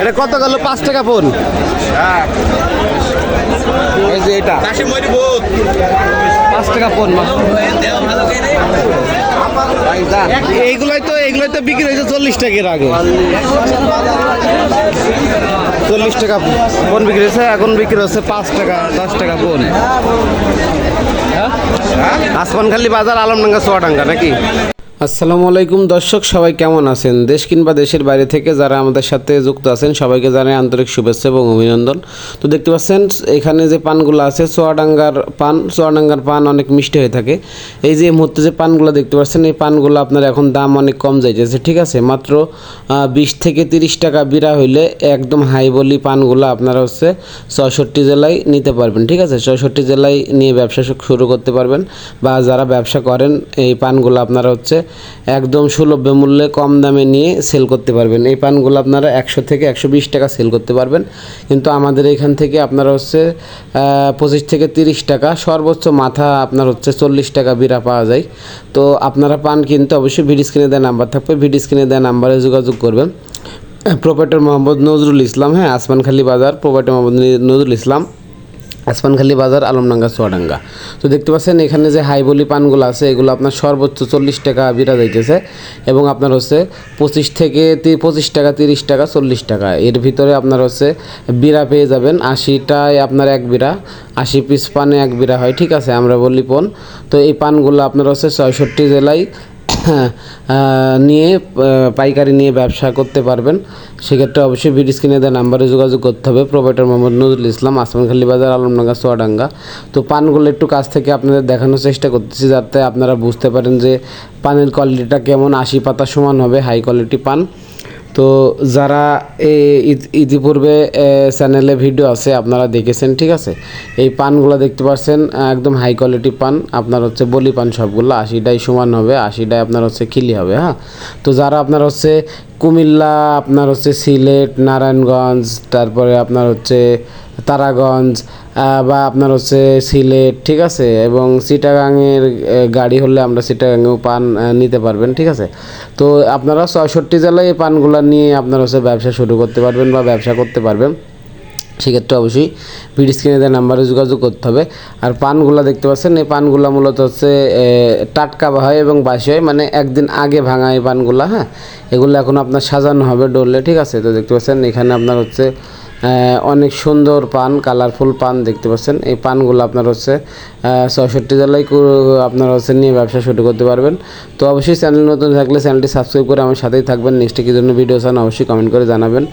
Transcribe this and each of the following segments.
এটা কত গেল? পাঁচ টাকা ফোন পাঁচ টাকা ফোন এইগুলাই তো এইগুলাই তো বিক্রি হয়েছে চল্লিশ টাকার আগে। চল্লিশ টাকা ফোন বিক্রি হয়েছে, এখন বিক্রি হচ্ছে পাঁচ টাকা, দশ টাকা ফোন আসমানখালি বাজার, আলমডাঙ্গা সোয়াডাঙ্গা নাকি? আসসালামু আলাইকুম দর্শক, সবাই কেমন আছেন? দেশ কিংবা দেশের বাইরে থেকে যারা আমাদের সাথে যুক্ত আছেন, সবাইকে জানাই আন্তরিক শুভেচ্ছা এবং অভিনন্দন। তো দেখতে পাচ্ছেন, এখানে যে পানগুলো আছে, চুয়াডাঙ্গার পান চুয়াডাঙ্গার পান অনেক মিষ্টি হয়ে থাকে। এই যে মুহূর্তে যে পানগুলো দেখতে পাচ্ছেন, এই পানগুলো আপনার এখন দাম অনেক কম যাইতেছে, ঠিক আছে? মাত্র বিশ থেকে তিরিশ টাকা বিড়া হইলে একদম হাই বলি পানগুলো আপনারা হচ্ছে ছয়ষট্টি জেলায় নিতে পারবেন, ঠিক আছে? ছয়ষট্টি জেলায় নিয়ে ব্যবসা শুরু করতে পারবেন বা যারা ব্যবসা করেন, এই পানগুলো আপনারা হচ্ছে একদম সুলভ মূল্যে কম দামে নিয়ে সেল করতে পারবেন। এই পানগুলো আপনারা একশো থেকে একশো বিশ টাকা সেল করতে পারবেন। কিন্তু আমাদের এখান থেকে আপনারা হচ্ছে পঁচিশ থেকে তিরিশ টাকা, সর্বোচ্চ মাথা আপনার হচ্ছে চল্লিশ টাকা বিড়া পাওয়া যায়। তো আপনারা পান কিনতে অবশ্যই ভিডি স্ক্রিনে দেওয়া নাম্বার থাকবে। ভিডি স্ক্রিনে দেওয়া নাম্বারে যোগাযোগ করবেন। প্রোপাইটার মোহাম্মদ নজরুল ইসলাম হ্যাঁ আসমানখালি বাজার প্রোপাইটার মোহাম্মদ নজরুল ইসলাম। আসমানখালি বাজার, আলমডাঙ্গা, চুয়াডাঙ্গা। তো দেখতে পাচ্ছেন, এখানে যে হাইবলি পানগুলো আছে, এগুলো আপনার সর্বোচ্চ চল্লিশ টাকা বিরা যাইতেছে এবং আপনার হচ্ছে পঁচিশ থেকে পঁচিশ টাকা, তিরিশ টাকা, চল্লিশ টাকা। এর ভিতরে আপনার হচ্ছে বিরা পেয়ে যাবেন, আশিটায় আপনার এক বিরা, আশি পিস পানে এক বিরা হয়, ঠিক আছে? আমরা বলি পন তো এই পানগুলো আপনার হচ্ছে ছয়ষট্টি জেলায় নিয়ে পাইকারি নিয়ে ব্যবসা করতে পারবেন। সেক্ষেত্রে অবশ্যই ভিডিও স্ক্রিনে দেওয়া নাম্বারে যোগাযোগ করতে হবে। প্রোভাইডার মোহাম্মদ নজরুল ইসলাম আসমানখালি বাজার আলমডাঙ্গা সোয়াডাঙ্গা। তো পানগুলো একটু কাছ থেকে আপনাদের দেখানোর চেষ্টা করতেছি, যাতে আপনারা বুঝতে পারেন যে পানের কোয়ালিটিটা কেমন, আশি পাতা সমান হবে হাই কোয়ালিটি পান। তো যারা ইতিপূর্বে চ্যানেলে ভিডিও আছে, আপনারা দেখেছেন, ঠিক আছে? এই পানগুলো দেখতে পাচ্ছেন একদম হাই কোয়ালিটি পান। আপনার হচ্ছে বলি পান সবগুলো, আশিটাই সমান হবে, আশিটাই আপনার হচ্ছে খিলি হবে হ্যাঁ? তো যারা আপনার হচ্ছে কুমিল্লা, আপনার হচ্ছে সিলেট, নারায়ণগঞ্জ, তারপরে আপনার হচ্ছে তারাগঞ্জ বা আপনার হচ্ছে সিলেট, ঠিক আছে? এবং চিটাগাংয়ের গাড়ি হলে আমরা চিটাগাংয়েও পান নিতে পারবেন, ঠিক আছে? তো আপনারা ছয়ষট্টি জেলায় এই পানগুলো নিয়ে আপনারা হচ্ছে ব্যবসা শুরু করতে পারবেন বা ব্যবসা করতে পারবেন। সেক্ষেত্রে অবশ্যই ভিডিও স্ক্রিনে দেওয়া নাম্বারে যোগাযোগ করতে হবে। আর পানগুলো দেখতে পাচ্ছেন, এই পানগুলো মূলত হচ্ছে টাটকা হয় এবং বাসি হয় মানে একদিন আগে ভাঙা এই পানগুলো হ্যাঁ? এগুলো এখন আপনার সাজানো হবে ডললে ঠিক আছে? তো দেখতে পাচ্ছেন, এখানে আপনার হচ্ছে অনেক সুন্দর পান কালারফুল পান দেখতে পাচ্ছেন। এই পানগুলো আপনার হচ্ছে ছয়ষট্টি জেলায় আপনার হচ্ছে নিয়ে ব্যবসা শুরু করতে পারবেন। তো অবশ্যই চ্যানেল নতুন থাকলে চ্যানেলটি সাবস্ক্রাইব করে আমার সাথেই থাকবেন। নেক্সটে কী জন্য ভিডিও চান অবশ্যই কমেন্ট করে জানাবেন।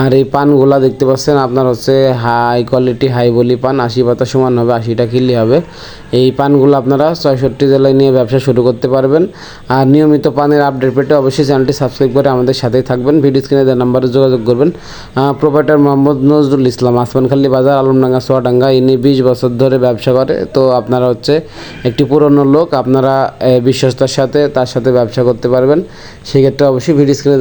আর এই পানগুলা দেখতে পাচ্ছেন, আপনার হচ্ছে হাই কোয়ালিটি হাই বলি পান, আশি পাতা সমান হবে, আশিটা কিলি হবে। এই পানগুলো আপনারা ছয়ষট্টি জেলায় নিয়ে ব্যবসা শুরু করতে পারবেন। আর নিয়মিত পানের আপডেট পেতে অবশ্যই চ্যানেলটি সাবস্ক্রাইব করে আমাদের সাথেই থাকবেন। ভিডিও স্ক্রিনে নাম্বারে যোগাযোগ করবেন। প্রোপাইটার মোহাম্মদ নজরুল ইসলাম আসমানখালি বাজার, আলমডাঙ্গা, সোয়াডাঙ্গা, ইনি বিশ বছর ধরে ব্যবসা করে। তো আপনারা হচ্ছে একটি পুরনো লোক, আপনারা বিশ্বস্তার সাথে তার সাথে ব্যবসা করতে পারবেন। সেক্ষেত্রে অবশ্যই ভিডিও স্ক্রিনে